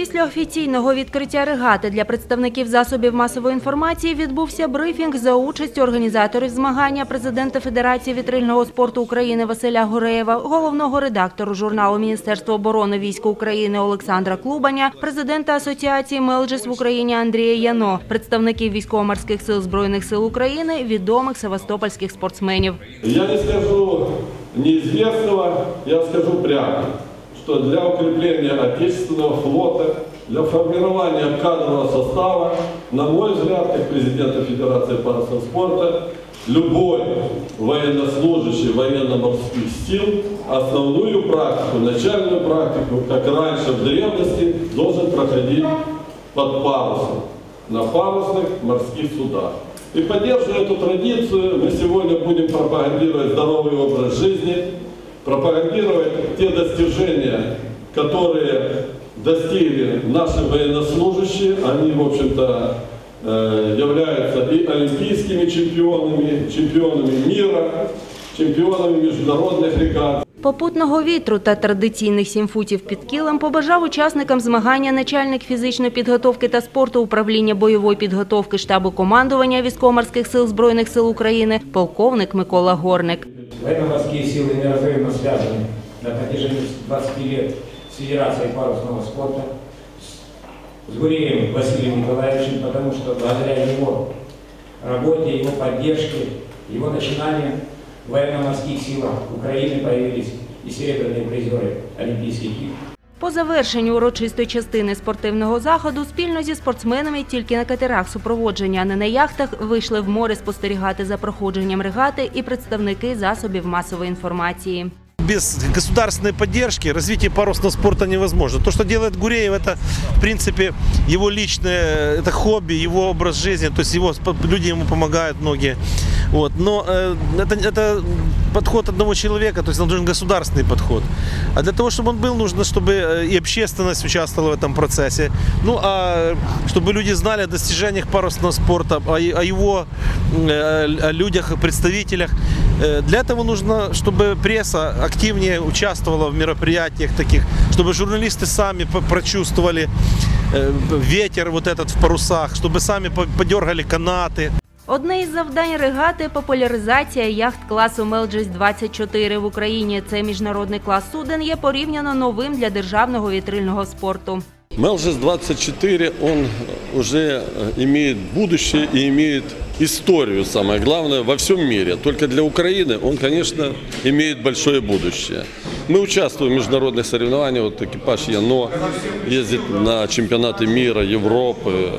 Після офіційного відкриття регати для представників засобів масової інформації відбувся брифінг за участю організаторів змагання президента Федерації вітрильного спорту України Василя Гореєва, головного редактору журналу Міністерства оборони війська України Олександра Клубаня, президента Асоціації Мелджес в Україні Андрія Яно, представників військово-морських сил Збройних сил України, відомих севастопольських спортсменів. Я не скажу неизвестного, я скажу прямо, что для укрепления отечественного флота, для формирования кадрового состава, на мой взгляд, как президента Федерации парусного спорта, любой военнослужащий военно-морских сил основную практику, начальную практику, как раньше в древности, должен проходить под парусом, на парусных морских судах. И поддерживая эту традицию, мы сегодня будем пропагандировать здоровый образ жизни, пропагандировать те достижения, которые достигли наши военнослужащие. Они, в общем-то, э, являются и олимпийскими чемпионами, чемпионами мира, чемпионами международных регат. Попутного вітру та традиційних сім футів під кілем побажав учасникам змагання начальник фізичної підготовки та спорту управління бойової підготовки штабу командування військово-морських сил Збройних сил України полковник Микола Горник. Военно-морские силы неразрывно связаны на протяжении 20 лет с Федерацией парусного спорта, с Гуреем Василием Николаевичем, потому что благодаря его работе, его поддержке, его начинаниям в военно-морских силах Украины появились и серебряные призеры Олимпийских игр. По завершенню урочистої частини спортивного заходу спільно зі спортсменами тільки на катерах супроводження, а не на яхтах, вийшли в море спостерігати за проходженням регати і представники засобів масової інформації. без государственной поддержки развитие парусного спорта невозможно. То, что делает Гуреев, это, в принципе, его личное это хобби, его образ жизни. То есть его, люди ему помогают многие. Вот. Но э, это, это подход одного человека, то есть нужен государственный подход. А для того, чтобы он был, нужно, чтобы э, и общественность участвовала в этом процессе. Ну, а чтобы люди знали о достижениях парусного спорта, о, о его э, о людях, представителях. Э, Для этого нужно, чтобы пресса активнее участвовала в мероприятиях таких, чтобы журналисты сами прочувствовали ветер вот этот в парусах, чтобы сами по- подергали канаты. Одне із завдань регати – популяризація яхт класу Мелджес 24 в Україні. Цей міжнародний клас суден є порівняно новим для державного вітрильного спорту. Мелжес 24, он уже э, имеет будущее и имеет историю, самое главное, во всем мире. Только для Украины он, конечно, имеет большое будущее. Мы участвуем в международных соревнованиях, вот экипаж Яно ездит на чемпионаты мира, Европы.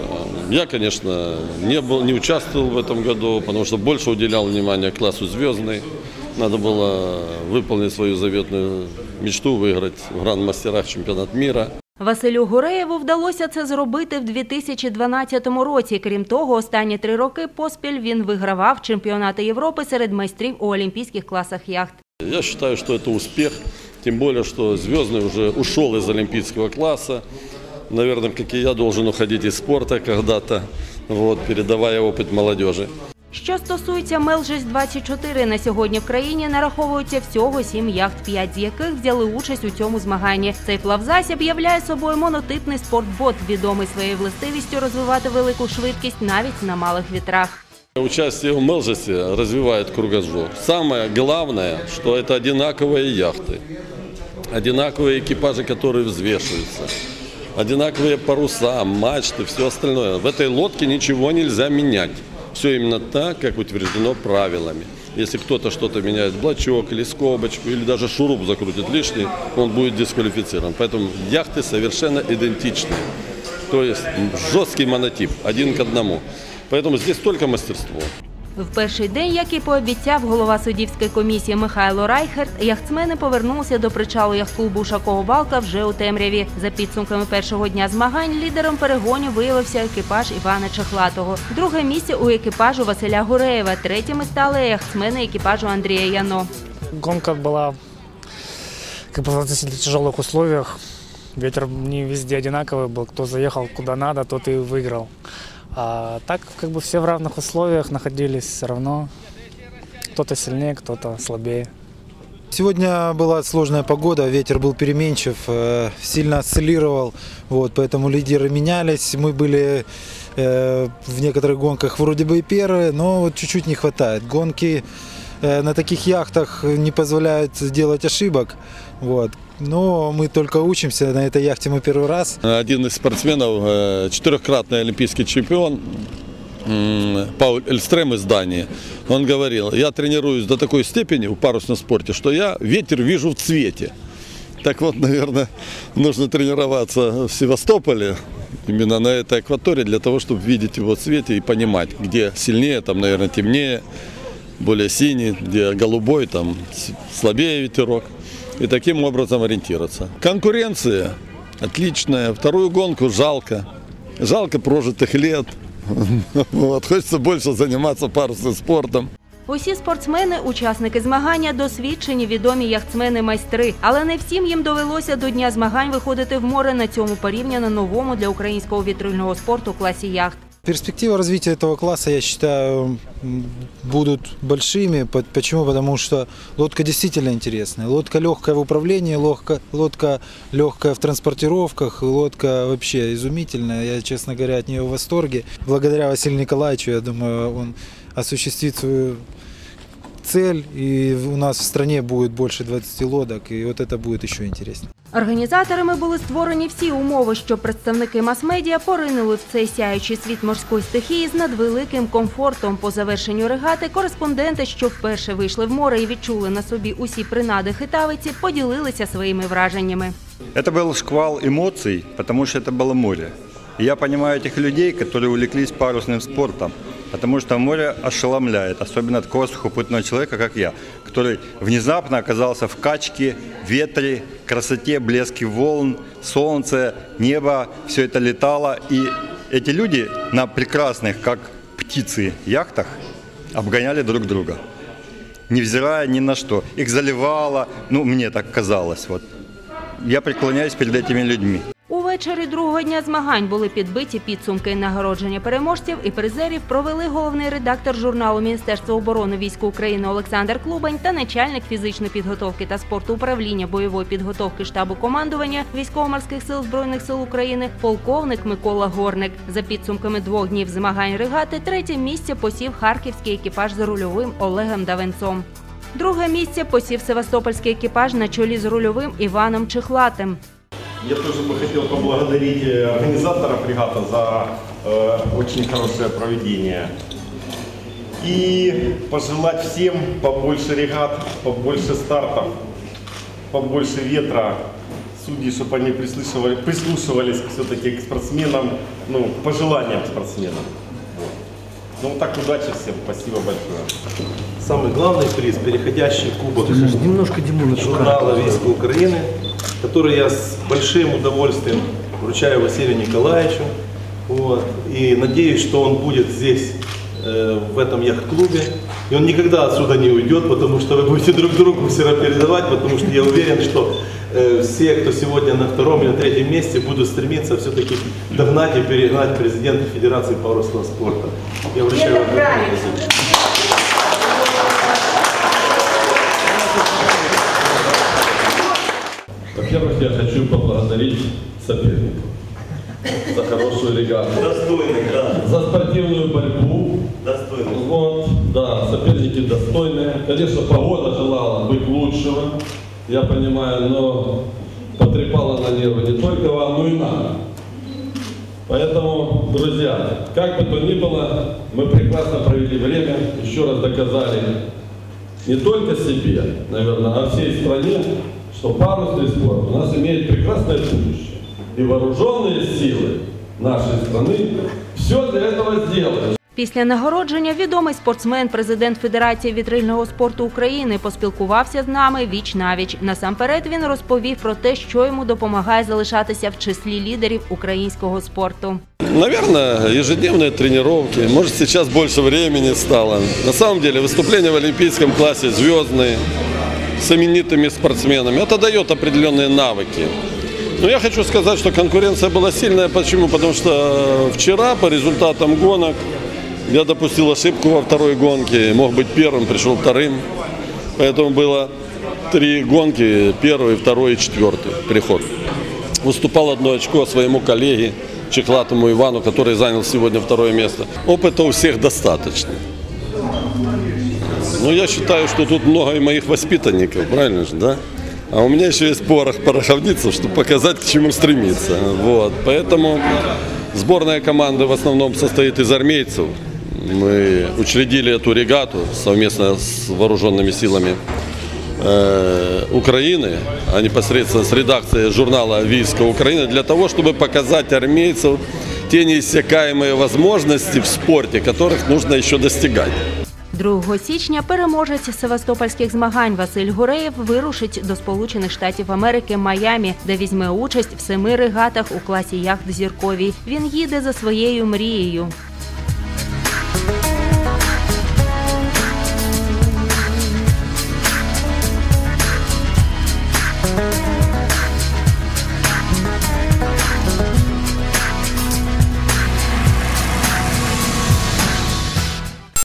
Я, конечно, не, был, не участвовал в этом году, потому что больше уделял внимания классу «Звездный». Надо было выполнить свою заветную мечту, выиграть в гранд-мастерах чемпионат мира. Василю Гуреєву вдалося це зробити в 2012 році. Крім того, останні три роки поспіль він вигравав чемпіонати Європи серед майстрів у олімпійських класах яхт. Я считаю, что это успех, тем более, что Звездный уже ушел из олимпийского класса. Наверное, как и я, должен уходить из спорта когда-то, вот, передавая опыт молодежи. Що стосується Мелжес 24 на сьогодні в країні нараховується всього сім яхт, п'ять з яких взяли участь у цьому змаганні. Цей плавзасіб являє собою монотипний спортбот, відомий своєю властивістю розвивати велику швидкість навіть на малих вітрах. Участие в Мелжесе развивает кругозор. Самое главное, что это одинаковые яхты, одинаковые экипажи, которые взвешиваются, Одинаковые паруса, мачты, все остальное. В этой лодке ничего нельзя менять. Все именно так, как утверждено правилами. Если кто-то что-то меняет, блочок или скобочку, или даже шуруп закрутит лишний, он будет дисквалифицирован. Поэтому яхты совершенно идентичны. То есть жесткий монотип, один к одному. Поэтому здесь только мастерство. В перший день, як і пообіцяв голова суддівської комісії Михайло Райхерт, яхтсмени повернулися до причалу яхт-клубу Ушакова Балка вже у темряві. За підсумками першого дня змагань лідером перегонів виявився екіпаж Івана Чехлатого. Друге місце у екіпажу Василя Гуреєва. Третіми стали яхтсмени екіпажу Андрія Яно. Гонка была как бы в относительно тяжелых условиях. Ветер не везде одинаковый был. Кто заехал куда надо, тот и выиграл. А так как бы все в равных условиях находились все равно. Кто-то сильнее, кто-то слабее. Сегодня была сложная погода, ветер был переменчив, э, сильно осциллировал, вот, поэтому лидеры менялись. Мы были э, в некоторых гонках вроде бы и первые, но чуть-чуть не хватает. Гонки э, на таких яхтах не позволяют делать ошибок, вот. Но мы только учимся, на этой яхте мы первый раз. Один из спортсменов, э, четырехкратный олимпийский чемпион, Пауль Эльстрем из Дании, он говорил, я тренируюсь до такой степени в парусном спорте, что я ветер вижу в цвете. Так вот, наверное, нужно тренироваться в Севастополе, именно на этой акватории, для того, чтобы видеть его в цвете и понимать, где сильнее, там, наверное, темнее, более синий, где голубой, там слабее ветерок. И таким образом ориентироваться. Конкуренция отличная. Вторую гонку жалко. Жалко прожитых лет. Вот. Хочется больше заниматься парусным спортом. Усі спортсмени, учасники змагання, досвідчені, відомі яхтсмени-майстри. Але не всім їм довелося до дня змагань виходити в море на цьому порівняно новому для українського вітрильного спорту класі яхт. Перспективы развития этого класса, я считаю, будут большими. По- Почему? Потому что лодка действительно интересная. Лодка легкая в управлении, лодка, лодка легкая в транспортировках, лодка вообще изумительная. Я, честно говоря, от нее в восторге. Благодаря Василию Николаевичу, я думаю, он осуществит свою цель, и у нас в стране будет больше 20 лодок, и вот это будет еще интереснее. Організаторами були створені всі умови, щоб представники мас-медіа поринули в цей сяючий світ морської стихії з надвеликим комфортом. По завершенню регати кореспонденти, що вперше вийшли в море і відчули на собі усі принади хитавиці, поділилися своїми враженнями. Это был шквал эмоций, потому что это было море. И я понимаю этих людей, которые увлеклись парусным спортом, Потому что море ошеломляет, особенно такого сухопутного человека, как я, который внезапно оказался в качке, ветре, красоте, блеске волн, солнце, небо, все это летало. И эти люди на прекрасных, как птицы, яхтах обгоняли друг друга невзирая ни на что. Их заливало, ну, мне так казалось. Вот. Я преклоняюсь перед этими людьми. Увечері другого дня змагань були підбиті підсумки нагородження переможців і призерів провели головний редактор журналу Міністерства оборони військ України Олександр Клубань та начальник фізичної підготовки та спорту управління бойової підготовки штабу командування військово-морських сил збройних сил України полковник Микола Горник. За підсумками двох днів змагань регати третє місце посів харківський екіпаж з рульовим Олегом Давенцом. Друге місце посів севастопольський екіпаж на чолі з рульовим Іваном Чехлатим. Я тоже бы хотел поблагодарить организатора фрегата за э, очень хорошее проведение. И пожелать всем побольше регат, побольше стартов, побольше ветра. Судьи, чтобы они прислушивали, прислушивались все-таки к спортсменам, ну, к пожеланиям спортсменам. Вот. Ну, вот так удачи всем, спасибо большое. самый главный приз, переходящий кубок немножко журнала «Вести Украины», который я с большим удовольствием вручаю Василию Николаевичу. Вот. И надеюсь, что он будет здесь, э, в этом яхт-клубе. И он никогда отсюда не уйдет, потому что вы будете друг другу все равно передавать, потому что я уверен, что э, все, кто сегодня на втором или на третьем месте, будут стремиться все-таки догнать и перегнать президента Федерации парусного спорта. Я вручаю это. Во-первых, я хочу поблагодарить соперников за хорошую регату. Достойный, да, За спортивную борьбу. достойный. Вот, да, соперники достойные. Конечно, погода желала быть лучшего, я понимаю, но потрепала на нервы не только вам, но и нам. Поэтому, друзья, как бы то ни было, мы прекрасно провели время, еще раз доказали не только себе, наверное, а всей стране, что парусный спорт у нас имеет прекрасное будущее. И вооруженные силы нашей страны все для этого сделают. Після нагородження відомий спортсмен, президент Федерації вітрильного спорту України, поспілкувався з нами віч навіч. Насамперед він розповів про те, що йому допомагає залишатися в числі лідерів українського спорту. Наверное, ежедневные тренировки. Может, сейчас больше времени стало. На самом деле, выступления в олимпийском классе звездные, С именитыми спортсменами. Это дает определенные навыки. Но я хочу сказать, что конкуренция была сильная. Почему? Потому что вчера по результатам гонок я допустил ошибку во второй гонке. Мог быть первым, пришел вторым. Поэтому было три гонки, первый, второй и четвертый приход. Уступал одно очко своему коллеге Чехлатому Ивану, который занял сегодня второе место. Опыта у всех достаточно. Ну, я считаю, что тут много и моих воспитанников, правильно же, да? А у меня еще есть порох пороховницев, чтобы показать, к чему стремиться. Вот. Поэтому сборная команды в основном состоит из армейцев. Мы учредили эту регату совместно с вооруженными силами э, Украины, а непосредственно с редакцией журнала «Вийска Украина» для того, чтобы показать армейцев те неиссякаемые возможности в спорте, которых нужно еще достигать. 2 січня переможець севастопольських змагань Василь Гуреєв вирушить до Сполучених Штатів Америки Майамі, де візьме участь в семи регатах у класі яхт зірковій. Він їде за своєю мрією.